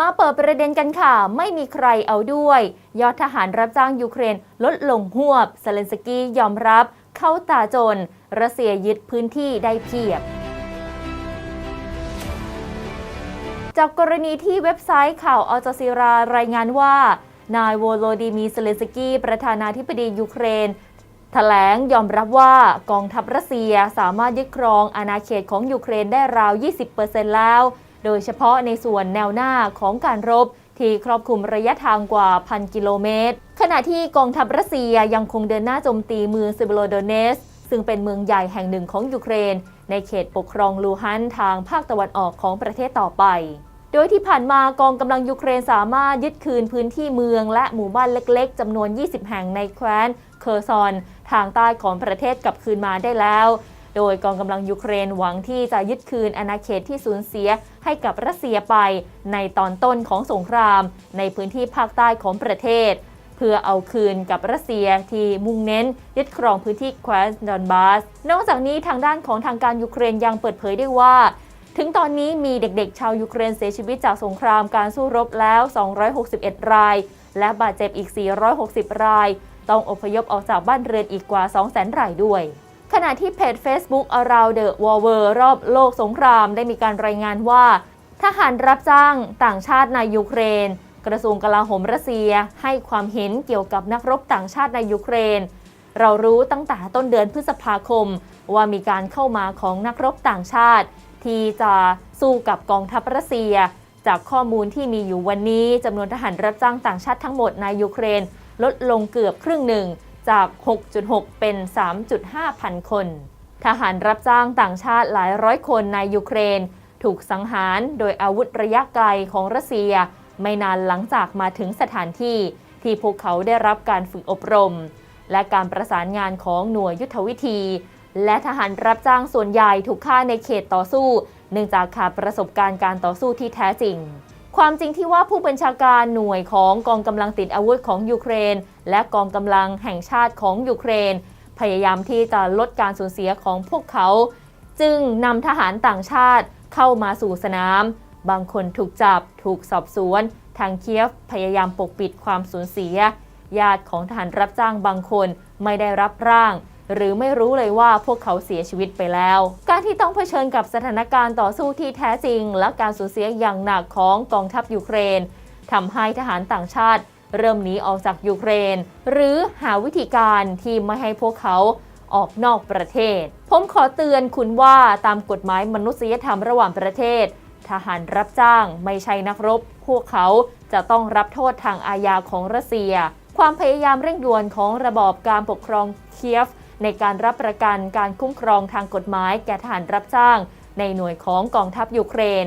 มาเปิดประเด็นกันค่ะ ไม่มีใครเอาด้วย ยอดทหารรับจ้างยูเครนลดลงหวบเซเลนสกี้ยอมรับ เข้าตาจน รัสเซียยึดพื้นที่ได้เพียบ จากกรณีที่เว็บไซต์ข่าวอัลจซีรารายงานว่า นายโวโลดีมีเซเลนสกี้ประธานาธิบดียูเครนแถลงยอมรับว่ากองทัพรัสเซียสามารถยึดครองอาณาเขตของยูเครนได้ราว 20%แล้ว โดยเฉพาะในส่วนแนวหน้าของการรบที่ครอบคลุมระยะทางกว่าพันกิโลเมตร ขณะที่กองทัพรัสเซียยังคงเดินหน้าโจมตีเมืองซิบโลโดเนส ซึ่งเป็นเมืองใหญ่แห่งหนึ่งของยูเครน ในเขตปกครองลูฮันทางภาคตะวันออกของประเทศต่อไป โดยที่ผ่านมากองกำลังยูเครนสามารถยึดคืนพื้นที่เมืองและหมู่บ้านเล็กๆจำนวน 20 แห่งในแคว้นเคอร์ซอน ทางใต้ของประเทศกลับคืนมาได้แล้ว โดยกองกำลังยูเครนหวังที่จะยึดคืนอาณาเขตที่สูญเสียให้กับรัสเซียไปในตอนต้นของสงคราม ในพื้นที่ภาคใต้ของประเทศ เพื่อเอาคืนกับรัสเซียที่มุ่งเน้น ยึดครองพื้นที่แคว้นดอนบาส นอกจากนี้ทางด้านของทางการยูเครนยังเปิดเผยได้ว่าถึงตอนนี้มีเด็กๆ ชาวยูเครนเสียชีวิตจากสงครามการสู้รบแล้ว 261 ราย และบาดเจ็บอีก 460 ราย ต้องอพยพออกจากบ้านเรือนอีกกว่า 200,000 รายด้วย ขณะที่เพจ Facebook Around the War รอบโลกสงครามได้มีการรายงานว่า ทหารรับจ้างต่างชาติในยูเครน กระทรวงกลาโหมรัสเซียให้ความเห็นเกี่ยวกับนักรบต่างชาติในยูเครน เรารู้ตั้งแต่ต้นเดือนพฤษภาคม ว่ามีการเข้ามาของนักรบต่างชาติ ที่จะสู้กับกองทัพรัสเซีย จากข้อมูลที่มีอยู่วันนี้จำนวนทหารรับจ้างต่างชาติทั้งหมดในยูเครน ลดลงเกือบครึ่งหนึ่ง จาก 6.6 เป็น 3.5 พันคน ทหารรับจ้างต่างชาติหลายร้อยคนในยูเครน ถูกสังหารโดยอาวุธระยะไกลของรัสเซีย ไม่นานหลังจากมาถึงสถานที่ ที่พวกเขาได้รับการฝึกอบรม และการประสานงานของหน่วยยุทธวิธี และทหารรับจ้างส่วนใหญ่ถูกฆ่าในเขตต่อสู้ เนื่องจากขาดประสบการณ์การต่อสู้ที่แท้จริง ความจริงที่ว่าผู้บัญชาการหน่วยของกองกำลังติดอาวุธของยูเครน และกองกำลังแห่งชาติของยูเครน พยายามที่จะลดการสูญเสียของพวกเขา จึงนำทหารต่างชาติเข้ามาสู่สนาม บางคนถูกจับ ถูกสอบสวน ทางเคียฟพยายามปกปิดความสูญเสีย ญาติของทหารรับจ้างบางคนไม่ได้รับร่าง หรือไม่รู้เลยว่าพวกเขาเสียชีวิตไปแล้ว การที่ต้องเผชิญกับสถานการณ์ต่อสู้ที่แท้จริง และการสูญเสียอย่างหนักของกองทัพยูเครนทำให้ทหารต่างชาติ เริ่มหนีออกจากยูเครน หรือหาวิธีการที่ไม่ให้พวกเขาออกนอกประเทศ ผมขอเตือนคุณว่าตามกฎหมายมนุษยธรรมระหว่างประเทศ ทหารรับจ้างไม่ใช่นักรบ พวกเขาจะต้องรับโทษทางอาญาของรัสเซีย ความพยายามเร่งด่วนของระบอบการปกครองเคียฟ ในการรับประกันการคุ้มครองทางกฎหมายแก่ทหารรับจ้าง ในหน่วยของกองทัพยูเครน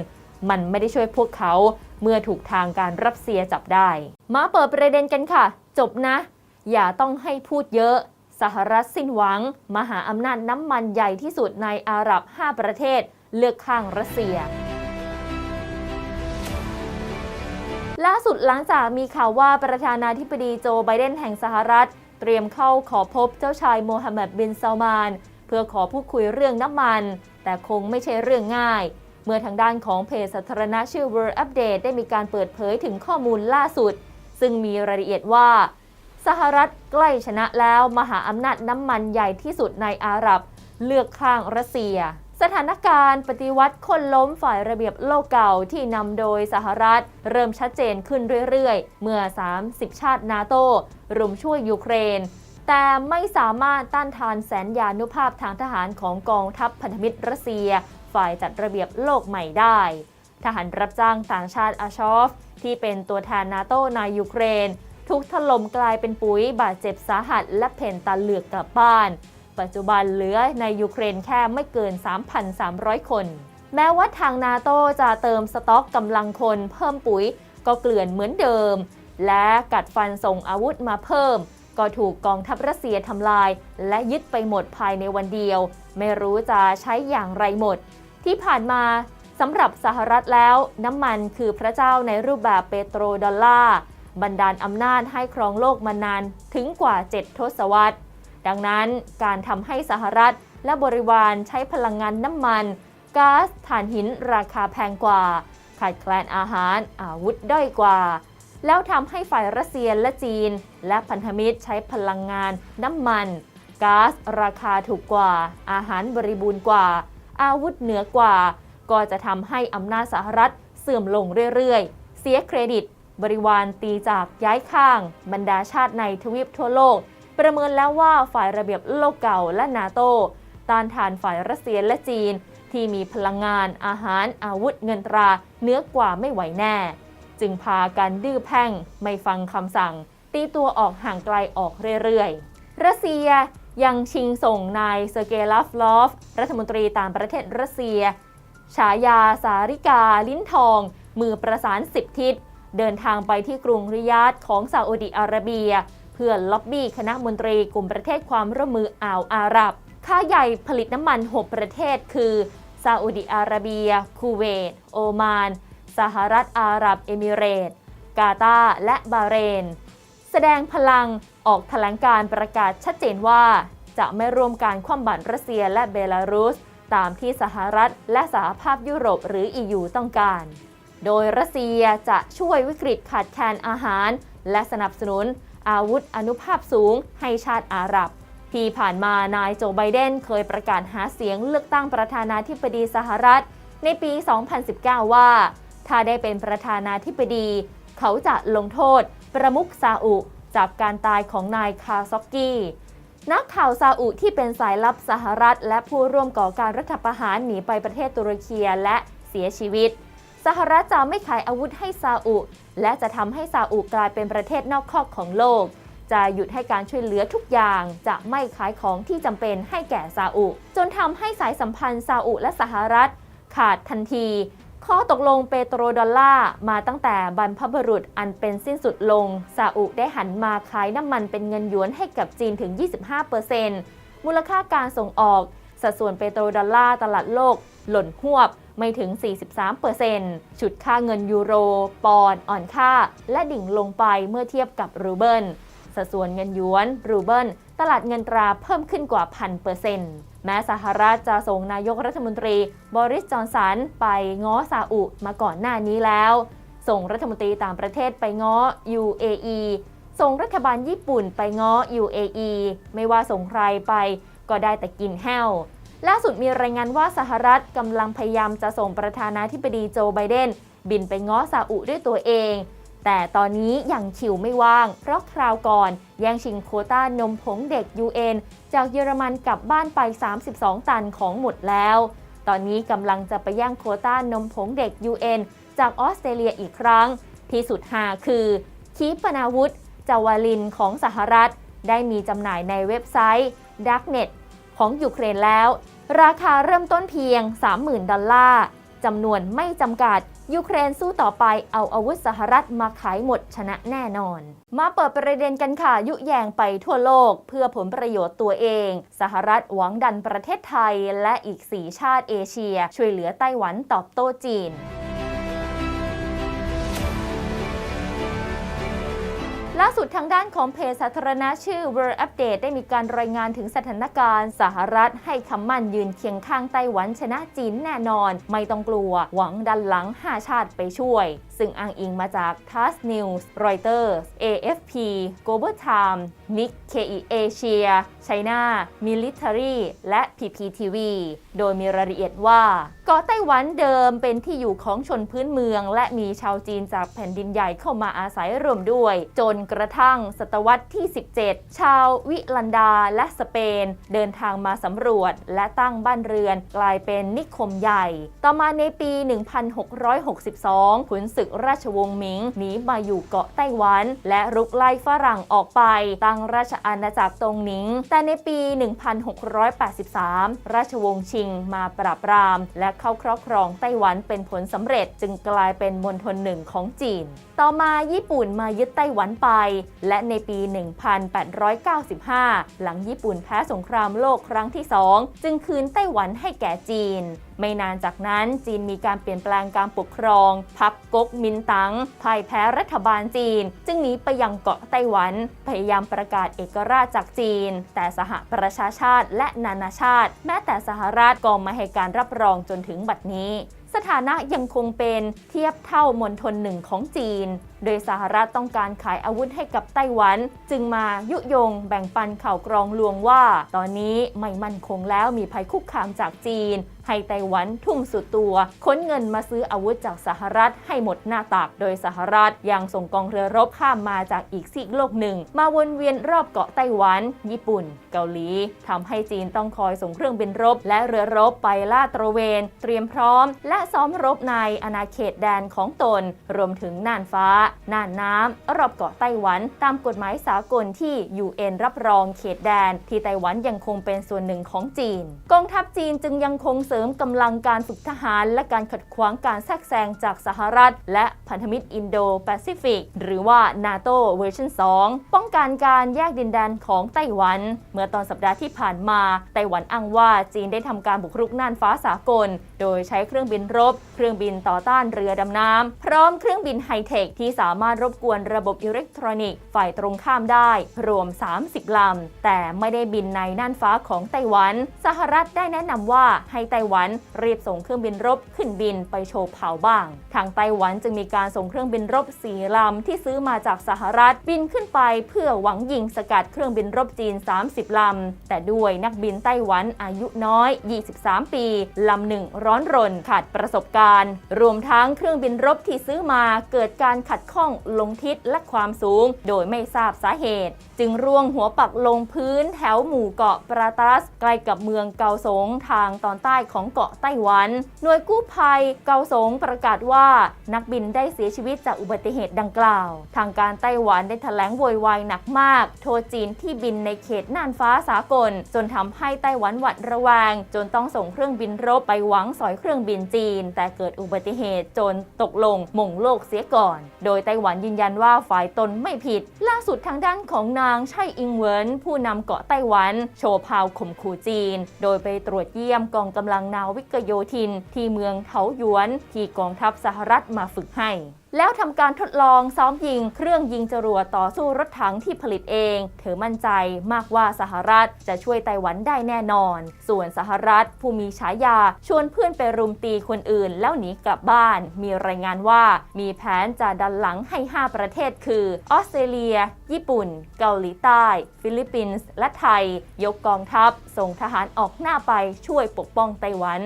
มันไม่ได้ช่วยพวกเขาเมื่อถูกทางการรัสเซียจับได้ มาเปิดประเด็นกันค่ะ จบนะ อย่าต้องให้พูดเยอะ สหรัฐสิ้นหวัง มหาอำนาจน้ำมันใหญ่ที่สุดในอาหรับ 5 ประเทศ เลือกข้างรัสเซียล่าสุดหลังจากมีข่าวว่าประธานาธิบดีโจไบเดนแห่งสหรัฐ เตรียมเข้าขอพบเจ้าชายโมฮัมหมัดบินซาลมาน เพื่อขอพูดคุยเรื่องน้ำมัน แต่คงไม่ใช่เรื่องง่าย เมื่อทางด้านของเพจสาธารณะชื่อ World Update ได้มีการเปิดเผยถึงข้อมูลล่าสุด ซึ่งมีรายละเอียดว่า สหรัฐใกล้ชนะแล้วมหาอำนาจน้ำมันใหญ่ที่สุดในอาหรับ เลือกข้างรัสเซีย สถานการณ์ปฏิวัติคนล้มฝ่ายระเบียบโลกเก่าที่นำโดยสหรัฐ เริ่มชัดเจนขึ้นเรื่อยๆ เมื่อ 30 ชาตินาโตรุมช่วยยูเครน แต่ไม่สามารถต้านทานแสนยานุภาพทางทหารของกองทัพพันธมิตรรัสเซีย ฝ่ายจัดระเบียบโลกใหม่ได้ ทหารรับจ้างต่างชาติอาชอฟ ที่เป็นตัวแทนนาโตในยูเครน ถูกถล่มกลายเป็นปุ๋ยบาดเจ็บสาหัสและเพ่นตาเหลือกกลับบ้าน ปัจจุบันเหลือในยูเครนแค่ไม่เกิน 3,300 คน แม้ว่าทางนาโตจะเติมสต็อกกำลังคนเพิ่มปุ๋ยก็เกลื่อนเหมือนเดิม และกัดฟันส่งอาวุธมาเพิ่ม ก็ถูกกองทัพรัสเซียทำลาย และยึดไปหมดภายในวันเดียว ไม่รู้จะใช้อย่างไรหมด ที่ผ่านมาสำหรับสหรัฐแล้ว น้ำมันคือพระเจ้าในรูปแบบเปโตรดอลลาร์บันดาลอำนาจให้ครองโลกมานานถึงกว่า 7 ทศวรรษ ดังนั้นการทำให้สหรัฐและบริวารใช้พลังงานน้ำมันก๊าซถ่านหินราคาแพงกว่า ขาดแคลนอาหารอาวุธด้อยกว่า แล้วทำให้ฝ่ายรัสเซียและจีน และพันธมิตรใช้พลังงานน้ำมันก๊าซราคาถูกกว่า อาหารบริบูรณ์กว่า อาวุธเหนือกว่า ก็จะทำให้อำนาจสหรัฐเสื่อมลงเรื่อยๆ เสียเครดิต บริวารตีจากย้ายข้าง บรรดาชาติในทวีปทั่วโลก ประเมินแล้วว่าฝ่ายระเบียบโลกเก่าและนาโตต้านทานฝ่ายรัสเซียและจีน ที่มีพลังงาน อาหาร อาวุธเงินตราเนื้อกว่าไม่ไหวแน่ จึงพากันดื้อแพ่งไม่ฟังคำสั่ง ตีตัวออกห่างไกลออกเรื่อยๆ รัสเซียยังชิงส่งนายเซอร์เกย์ลาฟลอฟ รัฐมนตรีต่างประเทศรัสเซีย ฉายาสาริกา ลิ้นทอง มือประสานสิบทิศ เดินทางไปที่กรุงริยาดของซาอุดิอาระเบีย เพื่อล็อบบี้คณะมนตรีกลุ่มประเทศความร่วมมืออ่าวอาหรับ ค่าใหญ่ผลิตน้ำมัน 6 ประเทศ คือซาอุดิอาระเบีย คูเวต โอมาน สหรัฐอาหรับเอมิเรต กาตาร์และบาเรน แสดงพลังออกแถลงการประกาศชัดเจนว่า จะไม่ร่วมการคว่ำบาตรรัสเซียและเบลารุส ตามที่สหรัฐและสหภาพยุโรปหรือ EU ต้องการ โดยรัสเซียจะช่วยวิกฤตขาดแคลนอาหาร และสนับสนุน อาวุธอนุภาพสูง ให้ชาติอาหรับ ที่ผ่านมานายโจไบเดนเคยประกาศหาเสียงเลือกตั้งประธานาธิบดีสหรัฐ ในปี 2019 ว่า ถ้าได้เป็นประธานาธิบดี เขาจะลงโทษ ประมุขซาอุจากการตายของนายคาซอกกี้นักข่าวซาอุที่เป็นสายลับสหรัฐ และผู้ร่วมก่อการรัฐประหารหนีไปประเทศตุรกีและเสียชีวิต สหรัฐจะไม่ขายอาวุธให้ซาอุและจะทำให้ซาอุกลายเป็นประเทศนอกคอกของโลก จะหยุดให้การช่วยเหลือทุกอย่าง จะไม่ขายของที่จำเป็นให้แก่ซาอุ จนทำให้สายสัมพันธ์ซาอุและสหรัฐ ขาดทันที ข้อตกลงเปโตรดอลลาร์มาตั้งแต่บรรพบุรุษอันเป็นสิ้นสุดลงซาอุได้หันมาขายน้ำมันเป็นเงินหยวนให้กับจีนถึง 25%มูลค่าการส่งออก สัดส่วนเปโตรดอลลาร์ตลาดโลก หล่นหวบ ไม่ถึง 43%ฉุดค่าเงินยูโร ปอนด์อ่อนค่า และดิ่งลงไปเมื่อเทียบกับรูเบิลสัดส่วนเงินหยวน รูเบิล ตลาดเงินตราเพิ่มขึ้นกว่าพันเปอร์เซ็นต์แม้สหรัฐจะส่งนายกรัฐมนตรี บริสจอนสัน ไปง้อซาอุมาก่อนหน้านี้แล้ว ส่งรัฐมนตรีต่างประเทศไปง้อ UAE ส่งรัฐบาลญี่ปุ่นไปง้อ UAE ไม่ว่าส่งใครไปก็ได้แต่กินแห้ว ล่าสุดมีรายงานว่าสหรัฐกำลังพยายามจะส่งประธานาธิบดีโจไบเดน บินไปง้อซาอุด้วยตัวเอง แต่ตอนนี้ยังคิวไม่ว่าง เพราะคราวก่อนแย่งชิงโคต้านมผงเด็ก UN จากเยอรมันกลับบ้านไป 32 ตันของหมดแล้ว ตอนนี้กำลังจะไปแย่งโคต้านมผงเด็ก UN จากออสเตรเลียอีกครั้ง ที่สุดหาคือขีปนาวุธจาวาลินของสหรัฐ ได้มีจำหน่ายในเว็บไซต์ Darknet ของยูเครนแล้ว ราคาเริ่มต้นเพียง 30,000 ดอลลาร์จำนวนไม่จำกัด ยูเครนสู้ต่อไปเอาอาวุธสหรัฐมาขายหมดชนะแน่นอน มาเปิดประเด็นกันค่ะ ยุแยงไปทั่วโลกเพื่อผลประโยชน์ตัวเอง สหรัฐหวังดันประเทศไทยและอีก 4 ชาติเอเชีย ช่วยเหลือไต้หวันตอบโต้จีน ล่าสุดทางด้านของเพจสาธารณะชื่อ World Update ได้มีการรายงานถึงสถานการณ์สหรัฐให้คำมั่นยืนเคียงข้างไต้หวันชนะจีนแน่นอน ไม่ต้องกลัว หวังดันหลัง 5 ชาติไปช่วย ซึ่งอ้างอิงมาจาก t a s News Reuters AFP Global Time Nikkei Asia China Military และ PPTV โดยมีรายละเอียดว่าเกาะไต้หวันเดิมเป็นที่อยู่ของชนพื้นเมือง และมีชาวจีนจากแผ่นดินใหญ่เข้ามาอาศัยรวมด้วย จนกระทั่งศตวรรษที่ 17 ชาววิลันดาและสเปน เดินทางมาสำรวจ และตั้งบ้านเรือน กลายเป็นนิคมใหญ่ ต่อมาในปี 1662 ขุนศึกราชวงศ์หมิงหนีมาอยู่เกาะไต้หวัน และรุกไล่ฝรั่งออกไปตั้งงราชอาณาจักรตรงหนิง แต่ในปี 1683 ราชวงศ์ชิงมาปราบปราม และเข้าครอบครองไต้หวันเป็นผลสำเร็จจึงกลายเป็นมณฑลหนึ่งของจีน ต่อมาญี่ปุ่นมายึดไต้หวันไป และในปี 1895 หลังญี่ปุ่นแพ้สงครามโลกครั้งที่สองจึงคืนไต้หวันให้แก่จีน ไม่นานจากนั้นจีนมีการเปลี่ยนแปลงการปกครองพรรคก๊กมินตั๋งพ่ายแพ้รัฐบาลจีน จึงหนีไปยังเกาะไต้หวัน พยายามประกาศเอกราชจากจีน แต่สหประชาชาติและนานาชาติ แม้แต่สหรัฐก็ไม่ให้การรับรองจนถึงบัดนี้สถานะยังคงเป็นเทียบเท่ามณฑลหนึ่งของจีน โดยสหรัฐต้องการขายอาวุธให้กับไต้หวัน จึงมายุยงแบ่งปันข่าวกรองลวงว่า ตอนนี้ไม่มั่นคงแล้วมีภัยคุกคามจากจีน ให้ไต้หวันทุ่มสุดตัวค้นเงินมาซื้ออาวุธจากสหรัฐให้หมดหน้าตัก โดยสหรัฐยังส่งกองเรือรบข้ามมาจากอีกซีกโลกหนึ่ง มาวนเวียนรอบเกาะไต้หวัน ญี่ปุ่น เกาหลีทำให้จีนต้องคอยส่งเครื่องบินรบ และเรือรบไปล่าตระเวน เตรียมพร้อม และซ้อมรบในอาณาเขตแดนของตน รวมถึงน่านฟ้า น่านน้ำรอบเกาะไต้หวัน ตามกฎหมายสากลที่ UN รับรองเขตแดน ที่ไต้หวันยังคงเป็นส่วนหนึ่งของจีน กองทัพจีนจึงยังคงเสริมกำลังการฝึกทหาร และการขัดขวางการแทรกแซงจากสหรัฐ และพันธมิตรอินโดแปซิฟิกหรือว่านาโตเวอร์ชัน2 ป้องกันการแยกดินแดนของไต้หวัน เมื่อตอนสัปดาห์ที่ผ่านมา ไต้หวันอ้างว่าจีนได้ทำการบุกรุกน่านฟ้าสากล โดยใช้เครื่องบินรบ เครื่องบินต่อต้านเรือดำน้ำพร้อมเครื่องบินไฮเทคที่สามารถรบกวนระบบอิเล็กทรอนิกส์ฝ่ายตรงข้ามได้ รวม 30 ลำ แต่ไม่ได้บินในน่านฟ้าของไต้หวัน สหรัฐได้แนะนำว่าให้ไต้หวันรีบส่งเครื่องบินรบขึ้นบินไปโชว์เผาบ้าง ทางไต้หวันจึงมีการส่งเครื่องบินรบสี่ลำที่ซื้อมาจากสหรัฐบินขึ้นไปเพื่อหวังยิงสกัดเครื่องบินรบจีน 30 ลำ แต่ด้วยนักบินไต้หวันอายุน้อย 23 ปี ลำหนึ่งร้อนรนขาดประสบการณ์ รวมทั้งเครื่องบินรบที่ซื้อมาเกิดการขัดข้องลงทิศและความสูง โดยไม่ทราบสาเหตุ จึงร่วงหัวปักลงพื้นแถวหมู่เกาะปราตัสใกล้กับเมืองเกาสงทางตอนใต้ของเกาะไต้หวัน หน่วยกู้ภัยเกาสงประกาศว่า นักบินได้เสียชีวิตจากอุบัติเหตุดังกล่าว ทางการไต้หวันได้แถลงโวยวายหนักมาก โทษจีนที่บินในเขตน่านฟ้าสากล จนทำให้ไต้หวันหวัดระแวง จนต้องส่งเครื่องบินรบไปหวังสอยเครื่องบินจีน แต่เกิดอุบัติเหตุจนตกลงหมงโลกเสียก่อน โดยไต้หวันยืนยันว่าฝ่ายตนไม่ผิด ล่าสุดทางด้านของนางไช่อิงเหวินผู้นำเกาะไต้หวัน โชว์พาวข่มขู่จีน โดยไปตรวจเยี่ยมกองกำลังนาวิกโยธิน ที่เมืองเถาหยวน ที่กองทัพสหรัฐมาฝึกให้ แล้วทำการทดลองซ้อมยิงเครื่องยิงจรวดต่อสู้รถถังที่ผลิตเอง เธอมั่นใจมากว่าสหรัฐจะช่วยไต้หวันได้แน่นอน ส่วนสหรัฐผู้มีฉายา ชวนเพื่อนไปรุมตีคนอื่น แล้วหนีกลับบ้าน มีรายงานว่ามีแผนจะดันหลังให้ 5 ประเทศคือ ออสเตรเลีย ญี่ปุ่น เกาหลีใต้ ฟิลิปปินส์และไทย ยกกองทัพ ส่งทหารออกหน้าไปช่วยปกป้องไต้หวัน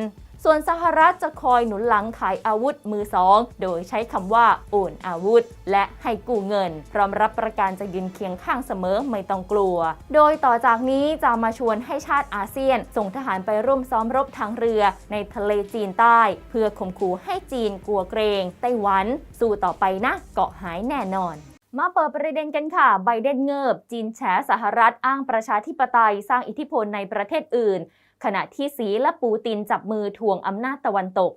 ส่วนสหรัฐจะคอยหนุนหลังขายอาวุธมือสอง โดยใช้คำว่าโอนอาวุธ และให้กู้เงิน พร้อมรับประกันจะยืนเคียงข้างเสมอไม่ต้องกลัว โดยต่อจากนี้จะมาชวนให้ชาติอาเซียน ส่งทหารไปร่วมซ้อมรบทางเรือในทะเลจีนใต้ เพื่อข่มขู่ให้จีนกลัวเกรงไต้หวัน สู้ต่อไปนะเกาะหายแน่นอนมาเปิดประเด็นกันค่ะ ไบเดนเงิบ จีนแฉสหรัฐอ้างประชาธิปไตยสร้างอิทธิพลในประเทศอื่น ขณะที่สีและปูตินจับมือทวงอำนาจตะวันตก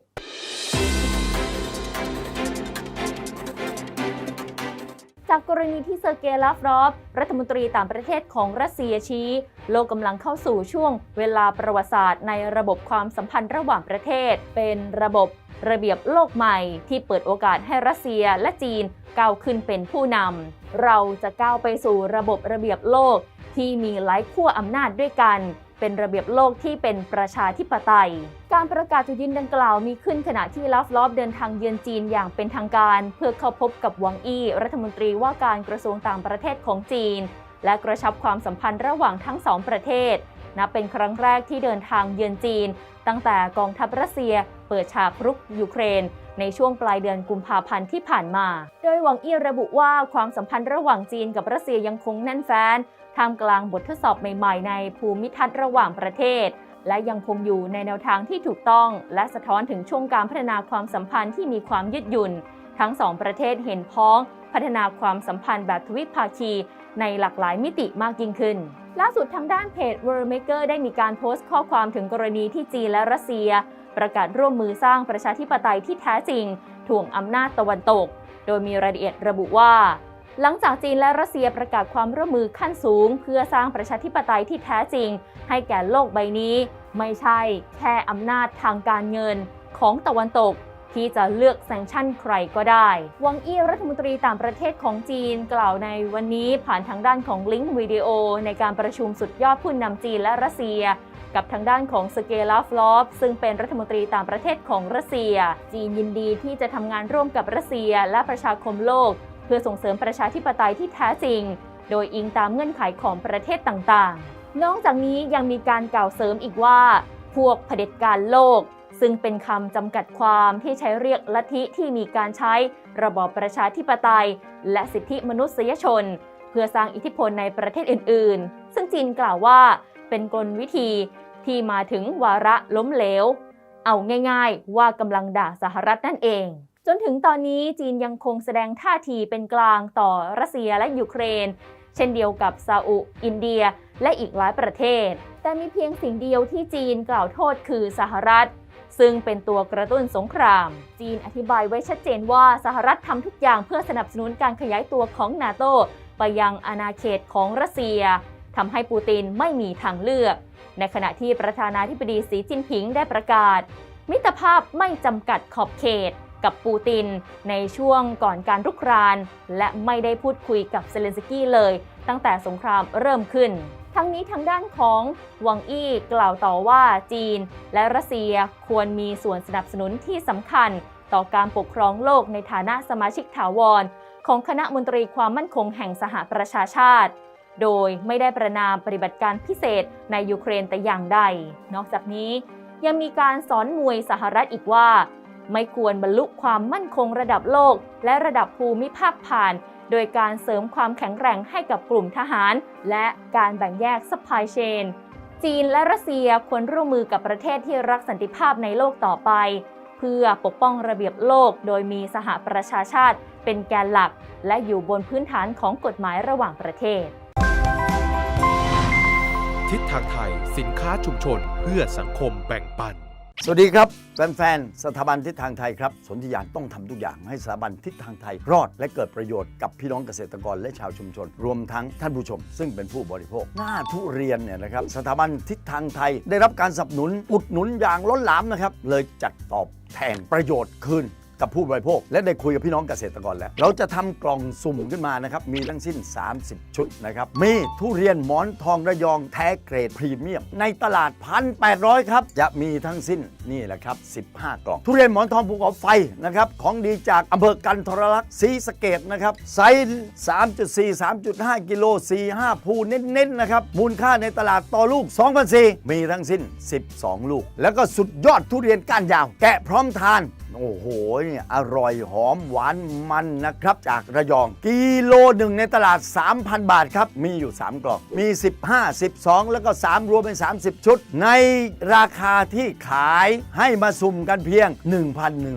จากกรณีที่เซอร์เกย์ลาฟรอฟ รัฐมนตรีต่างประเทศของรัสเซียชี้ โลกกำลังเข้าสู่ช่วงเวลาประวัติศาสตร์ในระบบความสัมพันธ์ระหว่างประเทศ เป็นระบบระเบียบโลกใหม่ที่เปิดโอกาสให้รัสเซียและจีนก้าวขึ้นเป็นผู้นำ เราจะก้าวไปสู่ระบบระเบียบโลกที่มีหลายขั้วอำนาจด้วยกัน เป็นระเบียบโลกที่เป็นประชาธิปไตย การประกาศจุดยืนดังกล่าวมีขึ้นขณะที่ลาฟลอฟเดินทางเยือนจีนอย่างเป็นทางการ เพื่อเข้าพบกับหวังอี้รัฐมนตรีว่าการกระทรวงต่างประเทศของจีน และกระชับความสัมพันธ์ระหว่างทั้งสองประเทศนับเป็นครั้งแรกที่เดินทางเยือนจีน ตั้งแต่กองทัพรัสเซีย เปิดฉากรุกยูเครน ในช่วงปลายเดือนกุมภาพันธ์ที่ผ่านมา โดยหวังอี้ระบุว่าความสัมพันธ์ระหว่างจีนกับรัสเซียยังคงแน่นแฟ้น ท่ามกลางบททดสอบใหม่ๆ ในภูมิทัศน์ระหว่างประเทศ และยังคงอยู่ในแนวทางที่ถูกต้อง และสะท้อนถึงช่วงการพัฒนาความสัมพันธ์ที่มีความยืดหยุ่น ทั้งสองประเทศเห็นพ้อง พัฒนาความสัมพันธ์แบบทวิภาคี ในหลากหลายมิติมากยิ่งขึ้น ล่าสุดทางด้านเพจ World Maker ได้มีการโพสต์ข้อความถึงกรณีที่จีนและรัสเซีย ประกาศร่วมมือสร้างประชาธิปไตยที่แท้จริงถ่วงอำนาจตะวันตก โดยมีรายละเอียดระบุว่า หลังจากจีนและรัสเซียประกาศความร่วมมือขั้นสูง เพื่อสร้างประชาธิปไตยที่แท้จริง ให้แก่โลกใบนี้ ไม่ใช่แค่อำนาจทางการเงินของตะวันตกที่จะเลือกแซงชั่นใครก็ได้ วังอี้รัฐมนตรีต่างประเทศของจีนกล่าวในวันนี้ผ่านทางด้านของลิงก์วิดีโอ ในการประชุมสุดยอดผู้นำจีนและรัสเซีย กับทางด้านของสเกลาฟลอฟซึ่งเป็นรัฐมนตรีต่างประเทศของรัสเซีย จีนยินดีที่จะทำงานร่วมกับรัสเซียและประชาคมโลก เพื่อส่งเสริมประชาธิปไตยที่แท้จริง โดยอิงตามเงื่อนไขของประเทศต่างๆ นอกจากนี้ยังมีการกล่าวเสริมอีกว่า พวกเผด็จการโลก ซึ่งเป็นคำจำกัดความที่ใช้เรียกลัทธิที่มีการใช้ระบอบประชาธิปไตย และสิทธิมนุษยชน เพื่อสร้างอิทธิพลในประเทศอื่น ๆ ซึ่งจีนกล่าวว่าเป็นกลวิธีที่มาถึงวาระล้มเหลว เอาง่าย ๆ ว่ากำลังด่าสหรัฐนั่นเอง จนถึงตอนนี้จีนยังคงแสดงท่าทีเป็นกลางต่อรัสเซียและยูเครน เช่นเดียวกับซาอุ อินเดีย และอีกหลายประเทศ แต่มีเพียงสิ่งเดียวที่จีนกล่าวโทษคือสหรัฐ ซึ่งเป็นตัวกระตุ้นสงคราม จีนอธิบายไว้ชัดเจนว่าสหรัฐทำทุกอย่างเพื่อสนับสนุนการขยายตัวของนาโตไปยังอาณาเขตของรัสเซียทำให้ปูตินไม่มีทางเลือก ในขณะที่ประธานาธิบดีสีจิ้นผิงได้ประกาศ มิตรภาพไม่จำกัดขอบเขต กับปูติน ในช่วงก่อนการรุกราน และไม่ได้พูดคุยกับเซเลนสกี้เลย ตั้งแต่สงครามเริ่มขึ้น ทั้งนี้ทางด้านของวังอี้กล่าวต่อว่าจีน และรัสเซียควรมีส่วนสนับสนุนที่สำคัญ ต่อการปกครองโลกในฐานะสมาชิกถาวร ของคณะมนตรีความมั่นคงแห่งสหประชาชาติโดยไม่ได้ประนามปฏิบัติการพิเศษในยูเครนแต่อย่างใด นอกจากนี้ยังมีการสอนมวยสหรัฐอีกว่า ไม่ควรบรรลุความมั่นคงระดับโลก และระดับภูมิภาคผ่าน โดยการเสริมความแข็งแกร่งให้กับกลุ่มทหาร และการแบ่งแยกซัพพลายเชนจีนและรัสเซียควรร่วมมือกับประเทศที่รักสันติภาพในโลกต่อไป เพื่อปกป้องระเบียบโลกโดยมีสหประชาชาติเป็นแกนหลัก และอยู่บนพื้นฐานของกฎหมายระหว่างประเทศ ทิศทางไทยสินค้าชุมชนเพื่อสังคมแบ่งปัน สวัสดีครับ แฟนๆ สถาบันทิศทางไทยครับ สนธิยานต้องทำทุกอย่างให้สถาบันทิศทางไทย รอดและเกิดประโยชน์กับพี่น้องเกษตรกรและชาวชุมชน รวมทั้งท่านผู้ชม ซึ่งเป็นผู้บริโภค หน้าทุเรียนเนี่ยนะครับ สถาบันทิศทางไทย ได้รับการสนับสนุนอุดหนุนอย่างล้นหลามนะครับ เลยจัดตอบแทนประโยชน์คืน กับผู้บริโภค และได้คุยกับพี่น้องเกษตรกรแล้ว เราจะทำกล่องสุ่มขึ้นมานะครับ มีทั้งสิ้น 30 ชุดนะครับ มีทุเรียนหมอนทองระยองแท้เกรดพรีเมียม ในตลาด 1,800 ครับ จะมีทั้งสิ้นนี่แหละครับ 15 กล่อง ทุเรียนหมอนทองภูเขาไฟนะครับของดีจากอำเภอกันทรลักษณ์ศรีสะเกดนะครับไซส์3.4 3.5 กิโล4-5ภูเน้นๆนะครับมูลค่าในตลาดต่อลูก2,004มีทั้งสิ้น 12 ลูก แล้วก็สุดยอดทุเรียนก้านยาว แกะพร้อมทาน โอ้โหเนี่ยอร่อยหอมหวานมันนะครับ จากระยอง กิโลหนึ่งในตลาด 3,000 บาทครับ มีอยู่ 3 กล่อง มี 15 12 แล้วก็ 3 รวมเป็น 30 ชุด ในราคาที่ขายให้มาสุ่มกันเพียง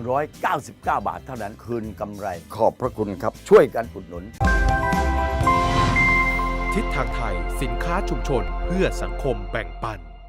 1,199 บาทเท่านั้นคืนกำไร ขอบพระคุณครับ ช่วยกันอุดหนุน ทิศทางไทยสินค้าชุมชนเพื่อสังคมแบ่งปัน